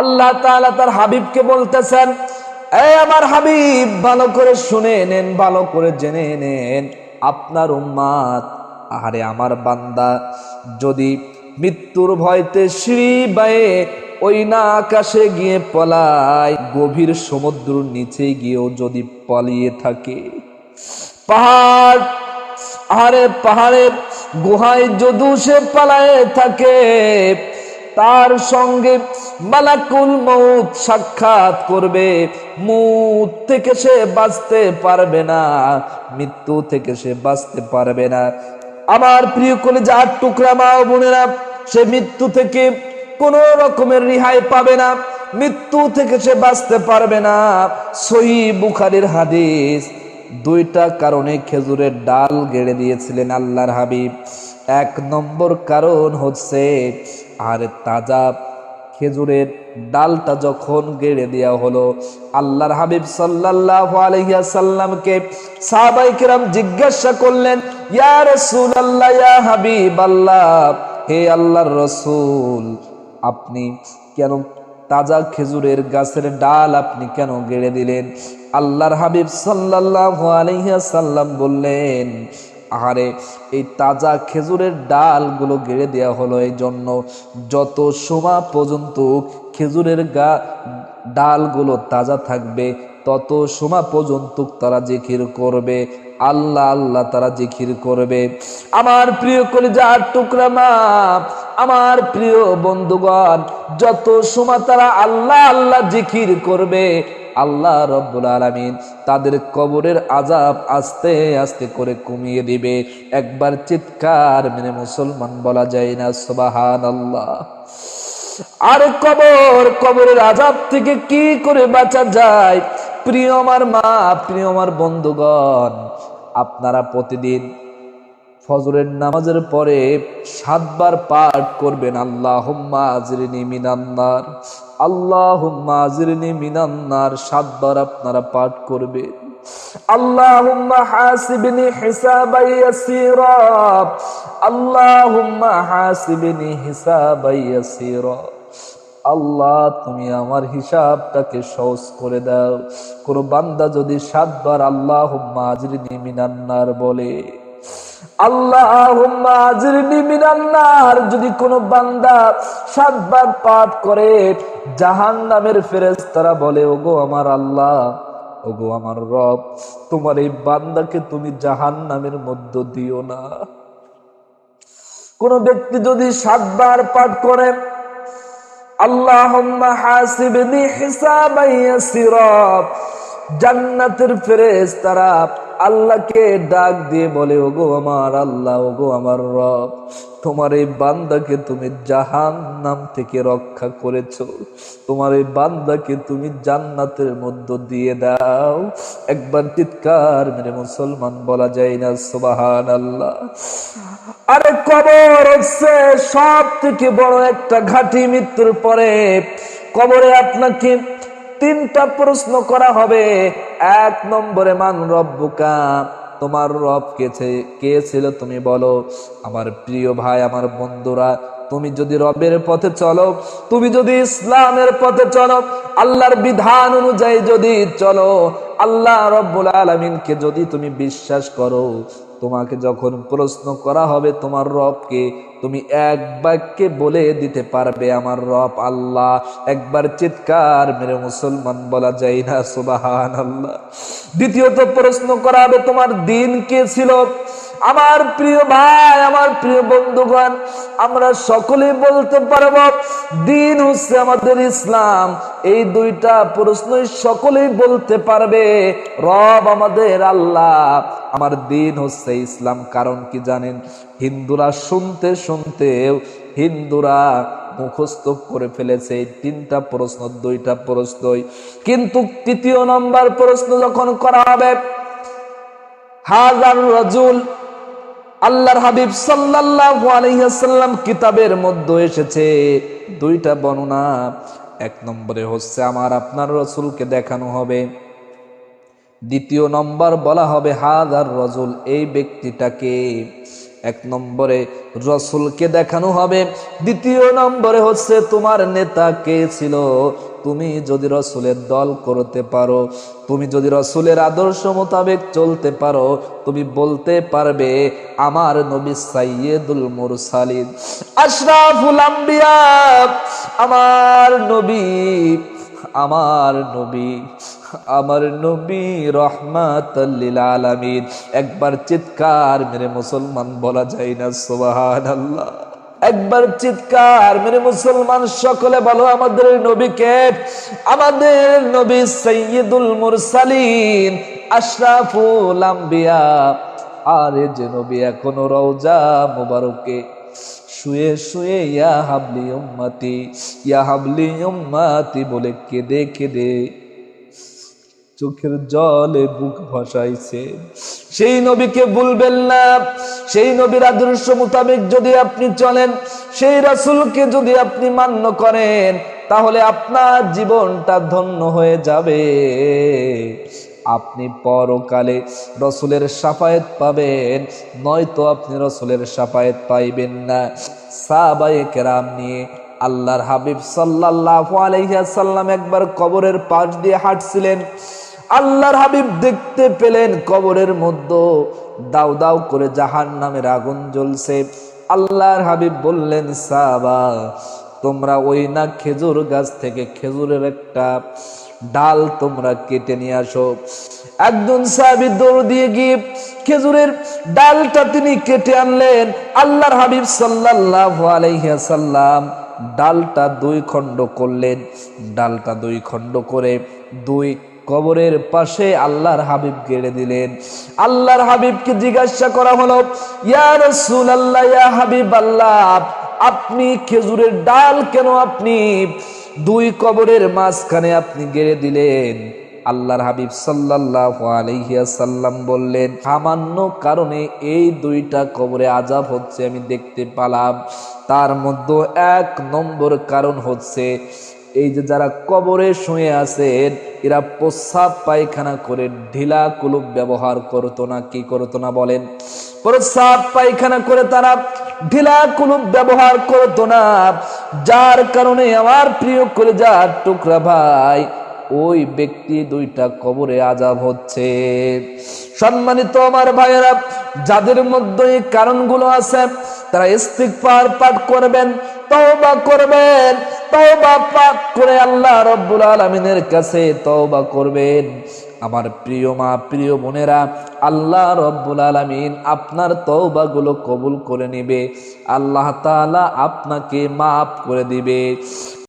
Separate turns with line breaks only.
আল্লাহ তাআলা তার হাবিবকে বলতেছেন, এই আমার হাবিব, ভালো করে শুনে নেন, ভালো করে জেনে নেন। আপনার উম্মাদ আরে আমার বান্দা, যদি মৃত্যুর ভয়তে সিঁড়ি বায়ে ওই না আকাশে গিয়ে পলায়, গভীর সমুদ্রের নিচে গিয়েও যদি পালিয়ে থাকে? পাহাড় আরে পাহাড়ে গুহায় যদু সে পালায়ে থাকে তার সঙ্গে মালাকুল মৌত সাক্ষাৎ করবে। মুত থেকে সে বাঁচতে পারবে না, মৃত্যু থেকে সে বাঁচতে পারবে না। আমার প্রিয় কলেজার টুকরা মা বোনেরা, সে মৃত্যু থেকে কোন রকমের রিহাই পাবে না, মৃত্যু থেকে সে বাঁচতে পারবে না। সহি বুখারির হাদিস, দুইটা কারণে খেজুরের ডাল গেড়ে দিয়েছিলেন আল্লাহর হাবিব। এক নম্বর কারণ হচ্ছে আর তাজা খেজুরের ডালটা যখন গেড়ে দেওয়া হলো, আল্লাহর হাবিব সাল্লাল্লাহু আলাইহি সাল্লামকে সাহাবাই কিরাম জিজ্ঞাসা করলেন, ইয়া রাসূলুল্লাহ, ইয়া হাবিবাল্লাহ, হে আল্লাহর রসুল, আপনি কেন তাজা খেজুরের গাছের ডাল আপনি কেন গেড়ে দিলেন? আল্লাহর হাবিব সাল্লাল্লাহু আলাইহি সাল্লাম বললেন আহারে, এই তাজা খেজুরের ডালগুলো গেড়ে দেওয়া হলো এই জন্য। যত সময় পর্যন্ত খেজুরের গা, ডালগুলো তাজা থাকবে, তত সময় পর্যন্ত তারা জিকির করবে। আল্লাহ আল্লাহ তারা জিকির করবে। আমার প্রিয় কলিজার টুকরা মা, আমার প্রিয় বন্ধুগণ, যত সময় তারা আল্লাহ আল্লাহ জিকির করবে আল্লাহ রব্বুল আলমিন তাদের কবরের আজাব আস্তে আস্তে করে কমিয়ে দিবে। একবার চিৎকার মেনে মুসলমান বলা যায় না সুবাহান আল্লাহ আর কবর, কবরের আজাব থেকে কি করে বাঁচা যায়? প্রিয় আমার মা, প্রিয় আমার বন্ধুগণ, আপনারা প্রতিদিন ফজরের নামাজের পরে সাতবার পাঠ করবেন আল্লাহ আজরিনি মিনান্নার আল্লাহ আজরিনি মিনান্নার সাতবার আপনারা পাঠ করবেন اللهم حاسبني حسابا يسيرا اللهم حاسبني حسابا يسيرا আল্লাহ তুমি আমার হিসাবটাকে সহজ করে দাও কোন বান্দা যদি সাতবার আল্লাহ আজরিনি মিনান্নার বলে যদি কোন বান্দা সাতবার পাঠ করে জাহান নামের ফেরেজ তারা বলে, ওগো আমার আল্লাহ, ওগো আমার রব, তোমার এই বান্দাকে তুমি জাহান নামের মধ্য দিও না। কোন ব্যক্তি যদি সাতবার পাঠ করেন আল্লাহ জান্নাতের ফেরেস তারা আল্লাহকে ডাক দিয়ে বলে, ওগো আমার আল্লাহ, ওগো আমার রব, তোমার এই বান্দাকে তুমি জাহান নাম থেকে রক্ষা করেছ। তোমার এই বান্দাকে তুমি জান্নাতের মধ্য দিয়ে দাও। একবার চিৎকার মেরে মুসলমান বলা যায় না সোবাহান আল্লাহ আরে কবর হচ্ছে সব থেকে বড় একটা ঘাটি মৃত্যুর পরে। কবরে আপনাকে তিনটা প্রশ্ন করা হবে। এক নম্বরে, মান রব্বুকা, তোমার রব কেছে কে ছিল তুমি বলো। আমার প্রিয় ভাই, আমার বন্ধুরা, তুমি যদি রবের পথে চলো, তুমি যদি ইসলামের পথে চলো, আল্লাহর বিধান অনুযায়ী যদি চলো, আল্লাহ রব্বুল আলমিনকে যদি তুমি বিশ্বাস করো তোমাকে যখন প্রশ্ন করা হবে তোমার রবকে, তুমি এক বাক্যে বলে দিতে পারবে, আমার রব আল্লাহ। একবার চিৎকার মেরে মুসলমান বলা যায় না সুবাহান আল্লাহ দ্বিতীয়ত প্রশ্ন করা হবে, তোমার দিন কে ছিল? আমার প্রিয় ভাই, আমার প্রিয় বন্ধুগণ, আমরা সকলেই বলতে পারব, দিন হচ্ছে আমাদের ইসলাম। এই দুইটা প্রশ্নই সকলেই বলতে পারবে, রব আমাদের আল্লাহ। আমার দিন হচ্ছে ইসলাম, কারণ কি জানেন? হিন্দুরা শুনতে শুনতেও হিন্দুরা মুখস্থ করে ফেলেছে, এই তিনটা প্রশ্ন, দুইটা প্রশ্নই। কিন্তু তৃতীয় নম্বর প্রশ্ন যখন করা হবে, হাজার রাজুল আল্লাহর হাবিব সাল্লাল্লাহু আলাইহি কিতাবের মধ্যে এসেছে। দুইটা বর্ণনা। এক নম্বরে হচ্ছে, আমার আপনার রসুলকে দেখানো হবে। দ্বিতীয় নম্বর, বলা হবে হাজার রজুল, এই ব্যক্তিটাকে। এক নম্বরে, রসুলকে দেখানো হবে। দ্বিতীয় নম্বরে হচ্ছে, তোমার নেতা কে ছিল? তুমি যদি রসুলের দল করতে পারো, তুমি যদি রসুলের আদর্শ মোতাবেক চলতে পারো, তুমি বলতে পারবে, আমার নবী সাইয়েদুল মুরসালিন। আশরাফুল আম্বিয়া, আমার নবী আমার নবী আমার নবী রহমাতাল্লিল আলামিন। একবার চিৎকার মেরে মুসলমান বলা যায় না, সুবহানাল্লাহ। একবার চিৎকার মেরে মুসলমান সকলে বলো, আমাদের নবীকে, আমাদের নবী সৈয়দুল মুরসালিন, আশরাফুল আম্বিয়া। আরে যে নবী এখনও রওজা মুবারকে, শুয়ে শুয়ে ইয়া হাবলি উম্মতি, ইয়া হাবলি উম্মতি বলে কেঁদে কেঁদে চোখের জলে বুক ভাসাইছে। সেই নবীকে ভুলবেন না। সেই নবীর আদর্শ মোতাবেক যদি আপনি চলেন, সেই রাসূলকে যদি আপনি মান্য করেন, তাহলে আপনার জীবনটা ধন্য হয়ে যাবে। আপনি পরকালে রসুলের সাফায়েত পাবেন, নয়তো আপনি রসুলের সাফায়েত পাইবেন না। সাহাবায়ে কেরাম নিয়ে আল্লাহর হাবিব সাল্লাল্লাহু আলাইহি সাল্লাম একবার কবরের পাশ দিয়ে হাঁটছিলেন। আল্লাহর হাবিব দেখতে পেলেন কবরের মধ্যে। দাউ দাউ করে জাহান নামের আগুন জ্বলছে। আল্লাহর হাবিব বললেন সাবা তোমরা ওই না খেজুর গাছ থেকে খেজুরের একটা ডাল তোমরা কেটে নিয়ে আসো। একজন সাহাবি দৌড় দিয়ে গিয়ে খেজুরের ডালটা তিনি কেটে আনলেন। আল্লাহর হাবিব সাল্লাল্লাহু আলাইহি সাল্লাম ডালটা দুই খণ্ড করলেন। ডালটা দুই খণ্ড করে দুই কবরের পাশে আল্লাহর হাবিব গেড়ে দিলেন। আল্লাহর হাবিবকে জিজ্ঞাসা করা হলো, ইয়া রাসূলুল্লাহ, ইয়া হাবিব আল্লাহ আপনি খেজুরের ডাল কেন আপনি দুই কবরের মাঝখানে আপনি গেড়ে দিলেন? আল্লাহর হাবিব সাল্লাল্লাহু আলাইহি সাল্লাম বললেন, সামান্য কারণে এই দুইটা কবরে আজাব হচ্ছে, আমি দেখতে পালাম। তার মধ্যে এক নম্বর কারণ হচ্ছে এই যে যারা কবরে শুয়ে আছেন, এরা প্রস্রাব পায়খানা করে ঢিলা কুলুপ ব্যবহার করতো না, কি করতো না বলেন? প্রস্রাব পায়খানা করে তারা ঢিলা কুলুপ ব্যবহার করতো না। যার কারণে আমার প্রিয় করে যার টুকরা ভাই ওই ব্যক্তি দুইটা কবরে আজাব হচ্ছে। সম্মানিত আমার ভাইয়েরা, যাদের মধ্যে এই কারণগুলো আছে, তারা ইস্তিগফার পাঠ করবেন, তওবা করবেন, তওবা পাঠ করে আল্লাহ রব্বুল আলামিনের কাছে তওবা করবেন। আমার প্রিয় মা, প্রিয় বোনেরা, আল্লাহ রব্বুল আলামিন আপনার তওবাগুলো কবুল করে নেবে। আল্লাহ তাআলা আপনাকে মাফ করে দিবে।